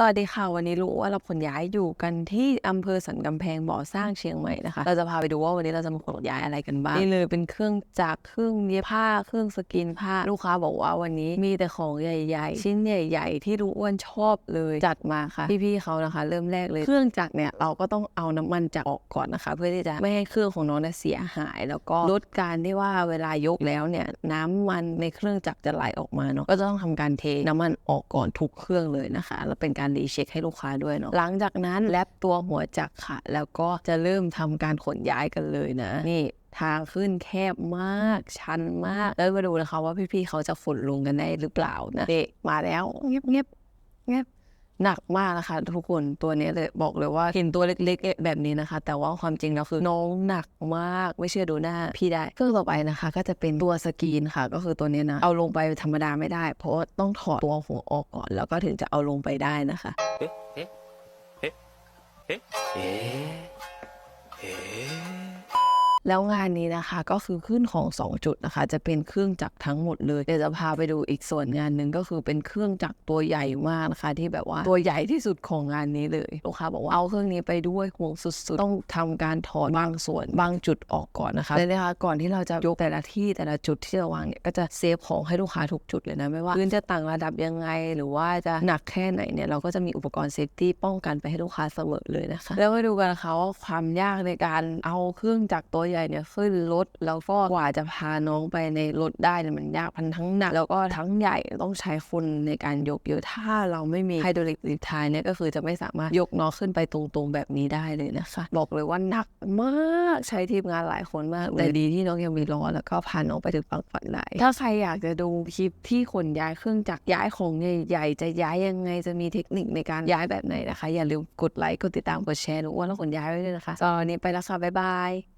สวัสดีค่ะ วันนี้รู้ว่าเราขนย้ายอยู่กันที่อำเภอสันกำแพงบ่อสร้างเชียงใหม่นะคะ เราจะพาไปดูว่าวันนี้เราจะมาขนย้ายอะไรกันบ้างนี่เลยเป็นเครื่องจักรเครื่องเย็บผ้าเครื่องสกรีนผ้าลูกค้าบอกว่าวันนี้มีแต่ของใหญ่ ๆ ชิ้นใหญ่ ๆ ที่รู้อ้วนชอบเลยจัดมาค่ะพี่ๆเขานะคะ เริ่มแรกเลย เครื่องจักรเนี่ยเราก็ต้องเอาน้ำมันจักรออกก่อนนะคะ เพื่อที่จะไม่ให้เครื่องของน้องเนี่ยเสียหาย แล้วก็ลดการที่ว่าเวลายกแล้วเนี่ยน้ำมันในเครื่องจักรจะไหลออกมาเนาะก็จะต้องทำการเทน้ำมันออกก่อนทุกเครื่องเลยนะคะแล้วเป็นการรีเช็คให้ลูกค้าด้วยเนาะหลังจากนั้นแลบตัวหัวจักรค่ะ แล้วก็จะเริ่มทำการขนย้ายกันเลยนะ นี่ทางขึ้นแคบมาก ชันมาก แล้วมาดูนะคะว่าพี่ๆเขาจะขนลงกันได้หรือเปล่านะเด็กมาแล้วเงียบเงียบเงียบ หนักมากนะคะ ทุกคนตัวนี้เลยบอกเลยว่าเห็นตัวเล็กๆ แบบนี้นะคะ แต่ว่าความจริงแล้วคือน้องหนักมากไม่เชื่อดูหน้าพี่ได้เครื่องต่อไปนะคะ ก็จะเป็นตัวสกรีนค่ะ ก็คือตัวนี้นะเอาลงไปธรรมดาไม่ได้ เพราะต้องถอดตัวหัวออกก่อน แล้วก็ถึงจะเอาลงไปได้นะคะเะ แล้วงานนี้นะคะก็คือขึ้นของ 2 จุดนะคะ จะเป็นเครื่องจักรทั้งหมดเลยเดี๋ยวจะพาไปดูอีกส่วนงานหนึ่งก็คือเป็นเครื่องจักรตัวใหญ่มากนะคะ ที่แบบว่าตัวใหญ่ที่สุดของงานนี้เลยลูกค้าบอกว่าเอาเครื่องนี้ไปด้วยห่วงสุดๆ ต้องทำการถอดบางส่วนบางจุดออกก่อนนะคะเลยนะคะก่อนที่เราจะยกแต่ละที่แต่ละจุดที่จะวางเนี่ยก็จะเซฟของให้ลูกค้าทุกจุดเลยนะไม่ว่าพื้นจะต่างระดับยังไง หรือว่าจะหนักแค่ไหนเนี่ยเราก็จะมีอุปกรณ์เซฟตี้ป้องกันไปให้ลูกค้าเสมอเลยนะคะ แล้วมาดูกันนะคะว่าความยากในการเอาเครื่องจักรตัวใหญ่เนี่ยขึ้นรถแล้วก็กว่าจะพาน้องไปในรถได้เนี่ยมันยากพันทั้งหนักแล้วก็ทั้งใหญ่ต้องใช้คนในการยกเยอะถ้าเราไม่มีไฮดรอลิกรีทายเนี่ยก็คือจะไม่สามารถยกน้องขึ้นไปตรงๆแบบนี้ได้เลยนะคะบอกเลยว่าหนักมากใช้ทีมงานหลายคนมากแต่ดีที่น้องยังมีล้อแล้วก็พาน้องไปถึงฝั่งฝันได้ถ้าใครอยากจะดูคลิปที่ขนย้ายเครื่องจักรย้ายของใหญ่ๆจะย้ายยังไงจะมีเทคนิคในการย้ายแบบไหนนะคะ อย่าลืมกดไลค์กดติดตามกดแชร์หรือว่าเราขนย้ายไว้ด้วยนะคะสำหรับวันนี้ไปแล้วค่ะบ๊ายบาย